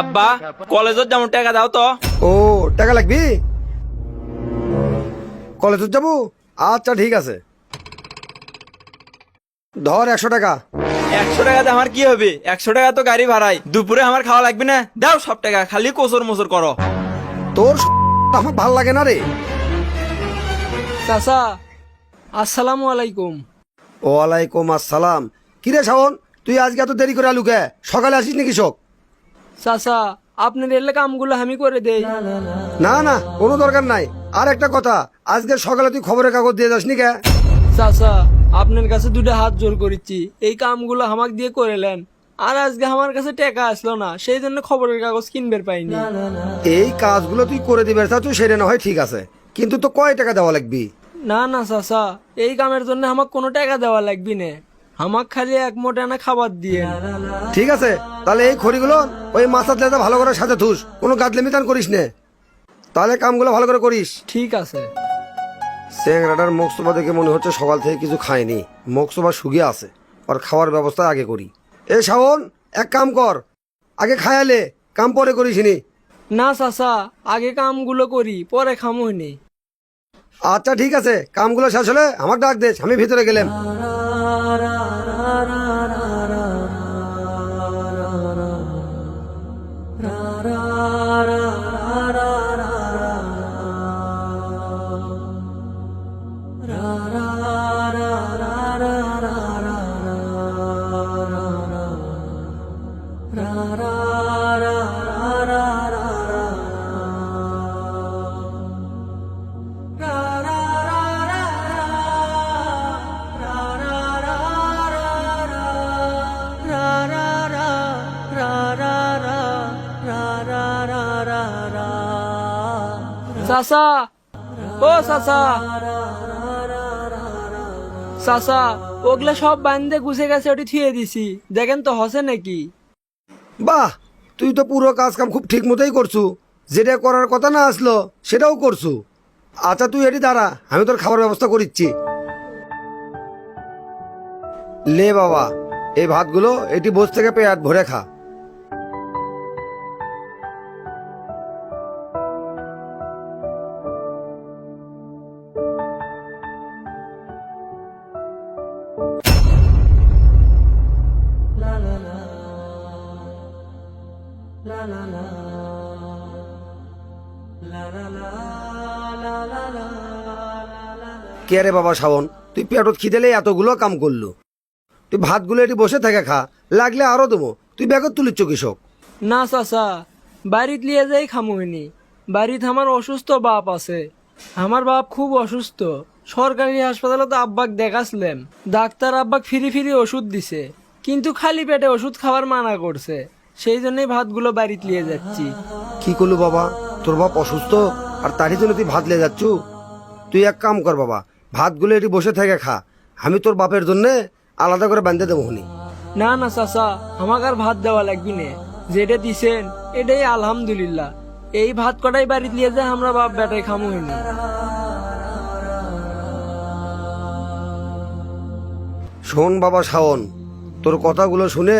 আব্বা কলেজত যেমন টাকা দাও তো। ও টাকা লাগবি? কলেজত যাব? আচ্ছা ঠিক আছে। ধর একশো টাকা। একশো টাকাতে আমার কি হবে? একশো টাকা তো গাড়ি ভাড়াই দুপুরে আমার খাওয়া লাগবে না? দাও সব টাকা খালি কোসর মোসর করো। তোর আমার ভালো লাগে না রে। চাচা আসসালামু আলাইকুম। ওয়ালাইকুম আসসালাম। কিরে শাওন? তুই আজকে এত দেরি করে আলুকে? সকালে আসিস নাকি শোক চাচা আপনার এলে কামগুলো আমি করে দেই। না না কোনো দরকার নাই। আর একটা কথা আজকে সকালে তুই খবরের কাগজ দিয়ে যাসনি কে? চাচা আপনার কাছে দুটো হাত জোর করেছি এই কামগুলো আমাকে দিয়ে করেলেন আর আজকে আমার কাছে টাকা আসলো না সেই জন্য খবরের কাগজ কিনবের পাইনি। এই কাজগুলো তুই করে দিবে তা তুই সেরে না হয় ঠিক আছে। কিন্তু তো কয় টাকা দেওয়া লাগবি? না না চাচা এই কামের জন্য আমাকে কোনো টাকা দেওয়া লাগবি না। আমাকে খালি এক মোটা আনা খাবার দিয়ে। ঠিক আছে তাহলে এই খড়িগুলো ওই মাথার লেদা ভালো করে সাথে থুস কোনো গাদলে মিতান করিস নে। তাহলে কামগুলো ভালো করে করিস। ঠিক আছে। স্যাংরাটার মকসবা দেখে মনে হচ্ছে সকাল থেকে কিছু খায়নি। মকসবা শুকিয়ে আছে আর খাওয়ার ব্যবস্থা আগে করি। এ শাওন এক কাম কর আগে খায়ালে কাম পরে করিস নি। না চাচা আগে কামগুলো করি পরে খামোনি আচ্ছা ঠিক আছে কামগুলো শেষ হলে আমার ডাক দে আমি ভিতরে গেলাম। চাচা ও চাচা চাচা ওগুলা সব বান্ধে গুছে গেছে, ওটি থুয়ে দিছি। দেখেন তো হসে নাকি? বাহ, তুই তো পুরো কাজ কাম খুব ঠিক মতোই করছু। যেটা করার কথা না আসলো, সেটাও করছু। আচ্ছা তুই এটি দাঁড়া, আমি তোর খাবার ব্যবস্থা করিচ্ছি। লে বাবা, এই ভাতগুলো এটি বস থেকে পেয়াত ভরে খা। কে রে বাবা শাওন? তুই পেটত খিদেলে এতগুলো কাম করলু। তুই ভাতগুলো এটি বসে থাকে খা লাগলে আরও দেবো। তুই ব্যাগত তুলিচ্ছ কৃষক। না চাচা বাড়িত লিয়ে যাই খামুইনি বাড়িতে আমার অসুস্থ বাপ আছে। আমার বাপ খুব অসুস্থ। সরকারি হাসপাতালে তো আব্বাক দেখাছিলাম ডাক্তার আব্বাক ফিরি ফিরি ওষুধ দিছে। কিন্তু খালি পেটে ওষুধ খাবার মানা করছে। সেই জন্যই ভাতগুলো বাড়িতে নিয়ে যাচ্ছি। কি করলু বাবা? তোর বাপ অসুস্থ আর তারই জন্য তুই ভাত লিয়ে যাচ্ছু? তুই এক কাম কর বাবা ভাতগুলো এটি বসে থেকে খা। আমি তোর বাপের জন্য আলাদা করে বান্ধে দেবো হনি। না না চাচা আমাকে আর ভাত দেওয়া লাগবি না। যেটা দিছেন এটাই আলহামদুলিল্লাহ। এই ভাত কটাই বাড়িতে নিয়ে যায় আমরা বাপ বেটাই খামু হইনি শোন বাবা শাওন তোর কথাগুলো শুনে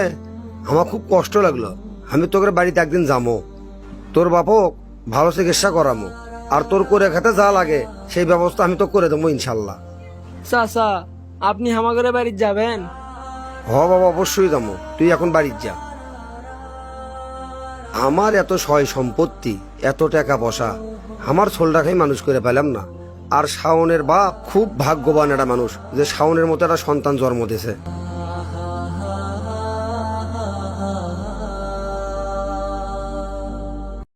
আমার খুব কষ্ট লাগল। আমি তোকে বাড়িতে একদিন যাব তোর বাপক ভালো চিকিৎসা করামো। আর তোর করে খেতে যা লাগে সেই ব্যবস্থা আমি তো করে দেবো ইনশাল্লাহ। চাচা আপনি আমাদের বাড়িতে যাবেন? হ বাবা অবশ্যই যাব তুই এখন বাড়ির যা। আমার এত সয় সম্পত্তি এত টাকা পয়সা আমার ছোলটাকেই মানুষ করে পেলাম না। আর শাওনের বাপ খুব ভাগ্যবান একটা মানুষ যে শাওনের মতো একটা সন্তান জন্ম দিয়েছে।